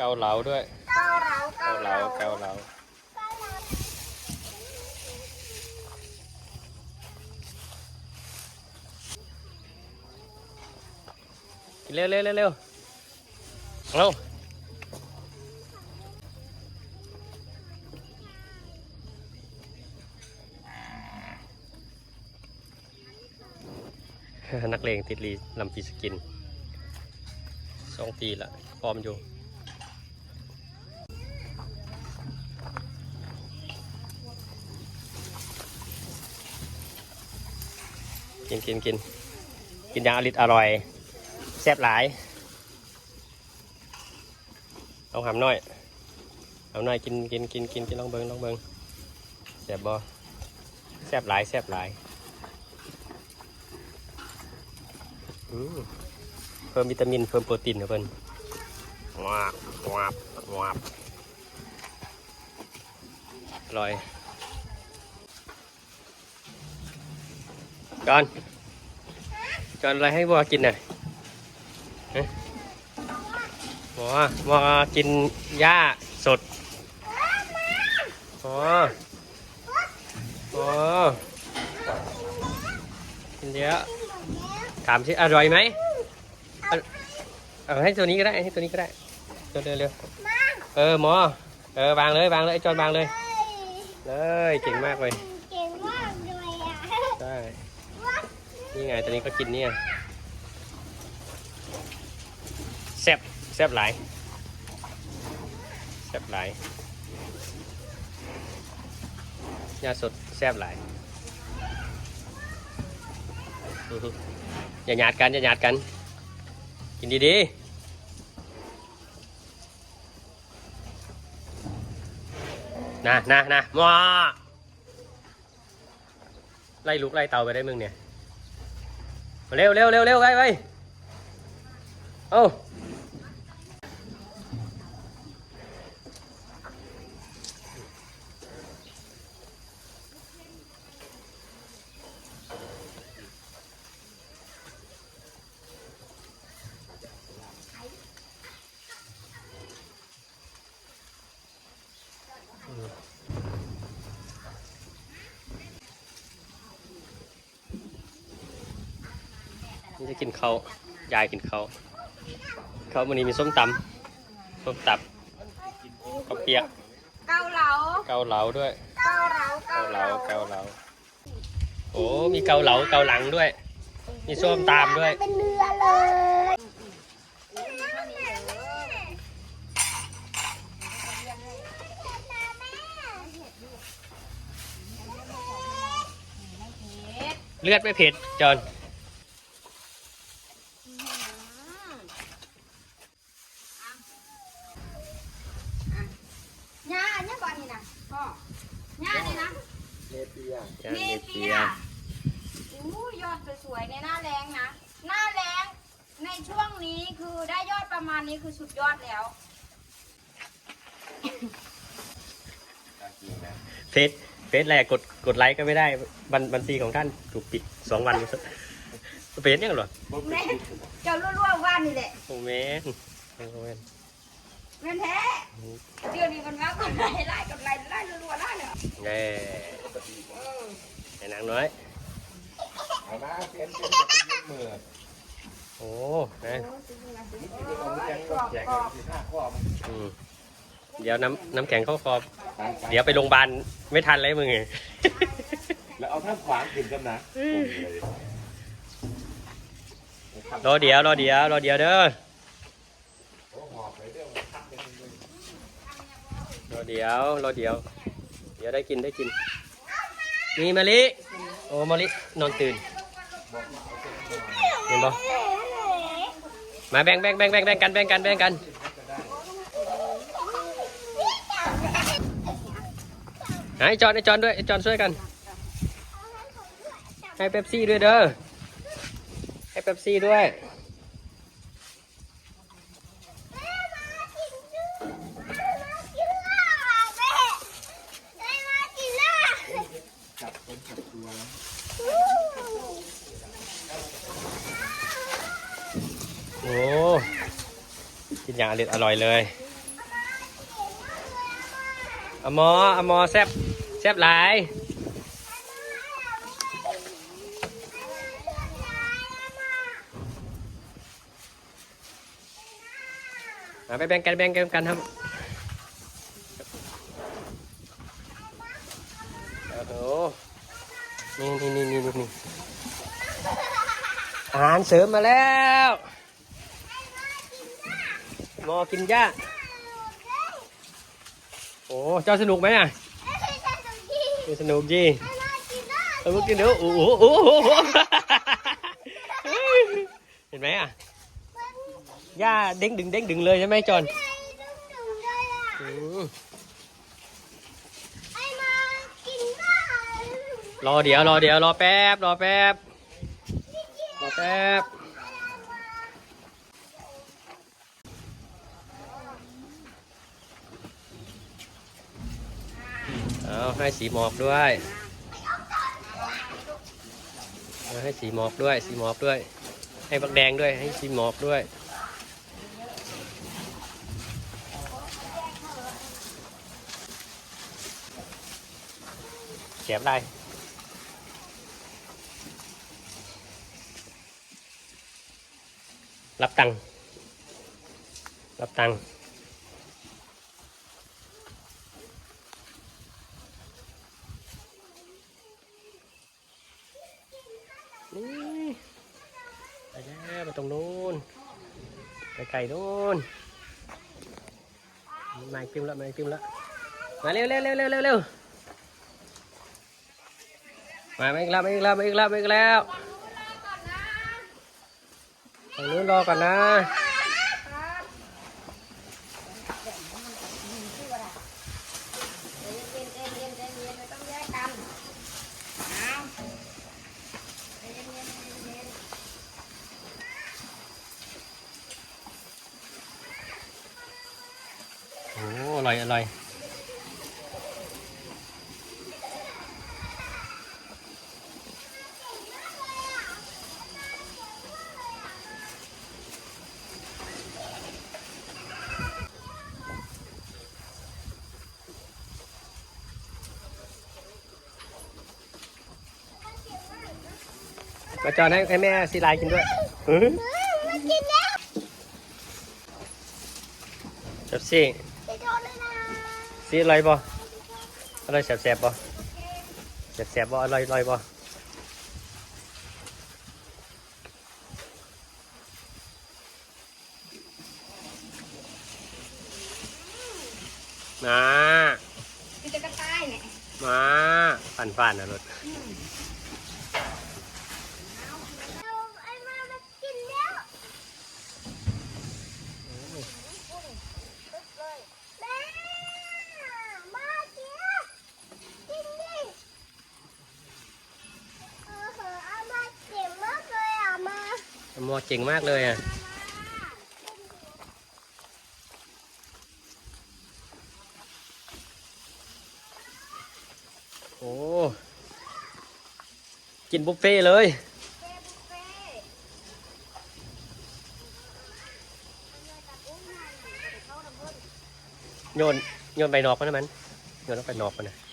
เกาเหลาด้วย เกาเหลาเกาเหลาเกาเหลากินเร็วเร็วเร็วเร็วเอานักเลงติดลีลำปีสกินสองปีละพร้อมอยู่ กินกินกินกินอย่างอริดอร่อยแซ่บหลาย เอาหำน้อยเอาหน่อยกินกินกินกินกินลองเบิงลองเบิงแซ่บบ่แซ่บหลายแซ่บหลายเพิ่มวิตามินเพิ่มโปรตีนนะเพิ่นวาบวาบวาบอร่อย จอนจอนอะไรให้วัวกินน่ะฮะวัววัวกินหญ้าสดอ๋ออ๋อกินเยอะถามสิอร่อยไหมเอาให้ตัวนี้ก็ได้ให้ตัวนี้ก็ได้เร็วเร็วเร็วเออหมอเออวางเลยวางเลยไอ้จอนวางเลย เลยเก่งมากเลย เก่งมากเลยอะ ใช่นี่ ไงตัวนี้ก็กินเนี่ยแซบแซบหลายแซบหลายยาสดแซบหลายอย่าหยาดกันอย่าหยาดกัน กินดีๆนะนะนะมาไล่ลุกไล่เตาไปได้มึงเนี่ย เร็วเร็วเร็วเร็วไปไปเอ้า จะกินเขาวยายกินเขาวเขาววันนี้มีส้มตำส้มตับข้าวเปียกเกาเหลาเกาเหลาด้วยเกาเหลาเกาเหลาเกาเหลาโอ้มีเกาเหลาเกาหลังด้วย มีส้มตามด้วยเป็นเรือเลยเลือดไม่เผ็ดจอน หญ้าเนี่ยก่อนนี่นะพ่อหญ้านี่นะ ยา เน เน เปี เปี ย ย อู้ยอดส วยๆในหน้าแรงนะ หน้าแรงในช่วงนี้คือได้ยอดประมาณนี้คือสุดยอดแล้ว เฟซเฟซแรกกดกดไลค์ก็ไม่ได้บัญบัญชีของท่านถูกปิดสองวันเฟซยังเหรอแม่เจ้ารั่วๆว่านนี่แหละโอ้แมนโอ้แมนแม่นแท้เดือนนี้มันว่ากดไลค์ไล่กดไลค์ไล่รัวๆไล่เนี่ยแง่ไอ้นางน้อย เอามาเพียนเป็นแบบยืมมือโอ้นะแจกกันสิบห้าข้อมันอืมเดี๋ยวน้ำน้ำแข็งเข้าคอต่างกันเดี๋ยวไปโรงพยาบาลไม่ทันเลยมึงไง แล้วเอาท่านขวางกินกันนะรอเดี๋ยวรอเดี๋ยวรอเดี๋ยวเด้อโอ้หอบเลยเดี๋ยวทักเป็นรอเดี๋ยวรอเดี๋ยว เดี๋ยวได้กินได้กินนี่มะลิ โอ้มะลินอนตื่น เห็นปะมาแบ่งแบ่งแบ่งแบ่งแบ่งกันแบ่งกันแบ่งกันไอ้จอนไอ้จอนด้วยไอ้จอนช่วยกัน ให้เป๊ปซี่ด้วยเด้อให้เป๊ปซี่ด้วย โอย่างอร่อยอร่อยเลยอมออมอแซบแซบหลายเอาไปแบ่งกันแบ่งกันกันครับโอ้โหนี่นี่นี่นี่นี่อาหารเสริมมาแล้ว หมอกินหญ้า โอ้เจ้าสนุกไหมอะสนุกจีเออเมื่อกี้เดี๋ยวโอ้โหโอ้โหโอ้โหเห็นไหมอะหญ้าเด้งดึงเด้งดึงเลยใช่ไหมจอนอืมรอเดี๋ยวรอเดี๋ยวรอแป๊บรอแป๊บรอแป๊บ เอาให้สีหมอกด้วยให้สีหมอกด้วย สีหมอกด้วย ให้บักแดงด้วย ให้สีหมอกด้วยเสียบได้รับตังค์รับตังค์นี่ไปแล้วไปตรงนู้น ไปไกลนู้นมาติ้มละมาติ้มละมาเร็วเร็วเร็วเร็วเร็วเร็วมามาอีกแล้วมาอีกแล้วมาอีกแล้วมาอีกแล้วทางนู้นรอก่อนนะ เย็นเย็นเย็นเย็นเย็นไม่ต้องแยกกันเอาเย็นเย็นเย็นเย็น โอ้อ ร่อย อร่อยมาจอนให้ให้แม่ซีไลน์กินด้วยอื้อจับซี่ ซีอร่อยบ่อร่อยแสบๆบ่แสบๆบ่อร่อยอร่อยบ่มามันจะกระต่ายเนี่ยมาฟันฟันนะรถ มอเจ๋งมากเลยอะโอ้กินบุฟเฟ่เลยโยนโยนไปนอกมันนะมันโยนต้องไปนอกมันนะ